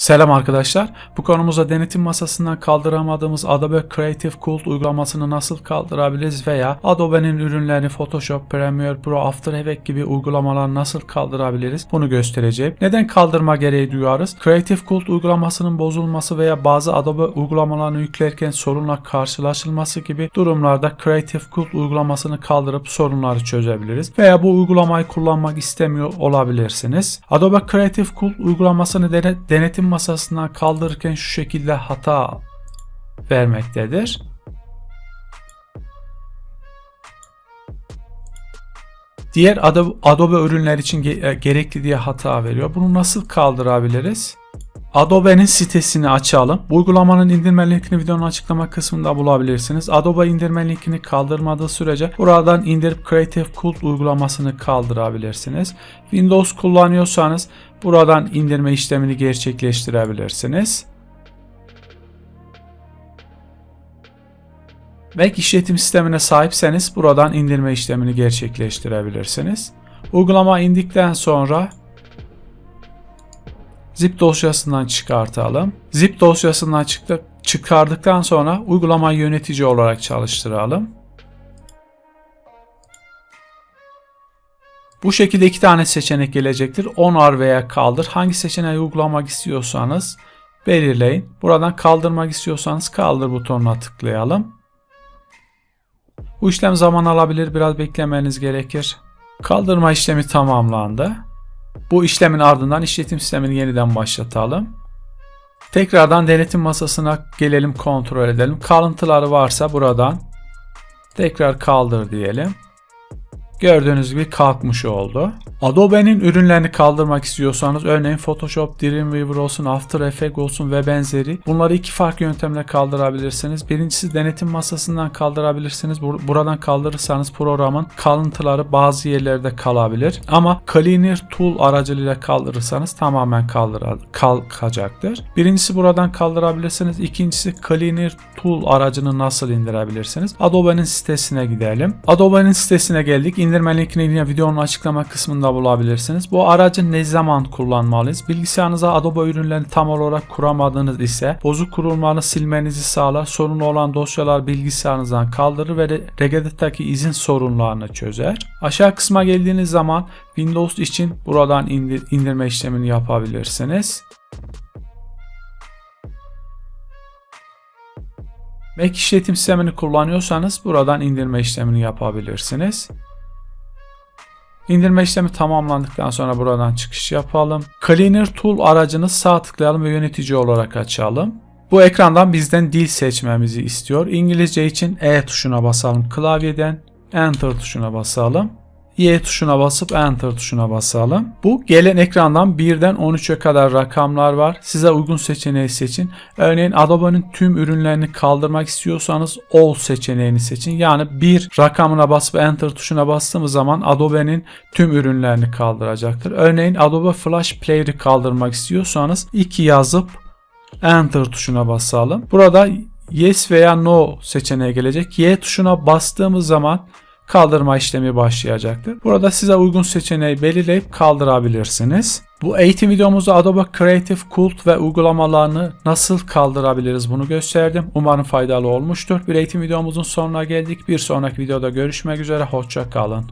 Selam arkadaşlar. Bu konumuzda denetim masasından kaldıramadığımız Adobe Creative Cloud uygulamasını nasıl kaldırabiliriz veya Adobe'nin ürünlerini Photoshop, Premiere Pro, After Effects gibi uygulamaları nasıl kaldırabiliriz bunu göstereceğim. Neden kaldırma gereği duyarız? Creative Cloud uygulamasının bozulması veya bazı Adobe uygulamalarını yüklerken sorunla karşılaşılması gibi durumlarda Creative Cloud uygulamasını kaldırıp sorunları çözebiliriz. Veya bu uygulamayı kullanmak istemiyor olabilirsiniz. Adobe Creative Cloud uygulamasını dene- denetim masasından kaldırırken şu şekilde hata vermektedir. Diğer Adobe, ürünler için e, gerekli diye hata veriyor. Bunu nasıl kaldırabiliriz? Adobe'nin sitesini açalım. Uygulamanın indirme linkini videonun açıklama kısmında bulabilirsiniz. Adobe indirme linkini kaldırmadığı sürece buradan indirip Creative Cloud uygulamasını kaldırabilirsiniz. Windows kullanıyorsanız buradan indirme işlemini gerçekleştirebilirsiniz. Mac işletim sistemine sahipseniz buradan indirme işlemini gerçekleştirebilirsiniz. Uygulama indikten sonra zip dosyasından çıkartalım. Zip dosyasından çıktı, çıkardıktan sonra uygulamayı yönetici olarak çalıştıralım. Bu şekilde iki tane seçenek gelecektir. Onar veya kaldır. Hangi seçeneği uygulamak istiyorsanız belirleyin. Buradan kaldırmak istiyorsanız kaldır butonuna tıklayalım. Bu işlem zaman alabilir. Biraz beklemeniz gerekir. Kaldırma işlemi tamamlandı. Bu işlemin ardından işletim sistemini yeniden başlatalım. Tekrardan denetim masasına gelelim kontrol edelim. Kalıntıları varsa buradan tekrar kaldır diyelim. Gördüğünüz gibi kalkmış oldu. Adobe'nin ürünlerini kaldırmak istiyorsanız örneğin Photoshop, Dreamweaver olsun, After Effects olsun ve benzeri bunları iki farklı yöntemle kaldırabilirsiniz. Birincisi denetim masasından kaldırabilirsiniz. Bur- Buradan kaldırırsanız programın kalıntıları bazı yerlerde kalabilir. Ama Cleaner Tool aracılığıyla kaldırırsanız tamamen kalkacaktır. Birincisi buradan kaldırabilirsiniz. İkincisi Cleaner Tool aracını nasıl indirebilirsiniz? Adobe'nin sitesine gidelim. Adobe'nin sitesine geldik. İndirme linkini yine videonun açıklama kısmında bulabilirsiniz. Bu aracı ne zaman kullanmalıyız? Bilgisayarınıza Adobe ürünlerini tam olarak kuramadığınız ise bozuk kurulumlarını silmenizi sağlar. Sorunlu olan dosyalar bilgisayarınızdan kaldırır ve re- Regedit'teki izin sorunlarını çözer. Aşağı kısma geldiğiniz zaman Windows için buradan indir- indirme işlemini yapabilirsiniz. Mac işletim sistemini kullanıyorsanız buradan indirme işlemini yapabilirsiniz. İndirme işlemi tamamlandıktan sonra buradan çıkış yapalım. Cleaner Tool aracını sağ tıklayalım ve yönetici olarak açalım. Bu ekrandan bizden dil seçmemizi istiyor. İngilizce için E tuşuna basalım klavyeden. Enter tuşuna basalım. Y tuşuna basıp Enter tuşuna basalım. Bu gelen ekrandan 1'den 13'e kadar rakamlar var. Size uygun seçeneği seçin. Örneğin Adobe'nin tüm ürünlerini kaldırmak istiyorsanız All seçeneğini seçin. Yani bir rakamına basıp Enter tuşuna bastığımız zaman Adobe'nin tüm ürünlerini kaldıracaktır. Örneğin Adobe Flash Player'ı kaldırmak istiyorsanız 2 yazıp Enter tuşuna basalım. Burada Yes veya No seçeneği gelecek. Y tuşuna bastığımız zaman kaldırma işlemi başlayacaktır. Burada size uygun seçeneği belirleyip kaldırabilirsiniz. Bu eğitim videomuzda Adobe Creative Cloud ve uygulamalarını nasıl kaldırabiliriz bunu gösterdim. Umarım faydalı olmuştur. Bir eğitim videomuzun sonuna geldik. Bir sonraki videoda görüşmek üzere. Hoşça kalın.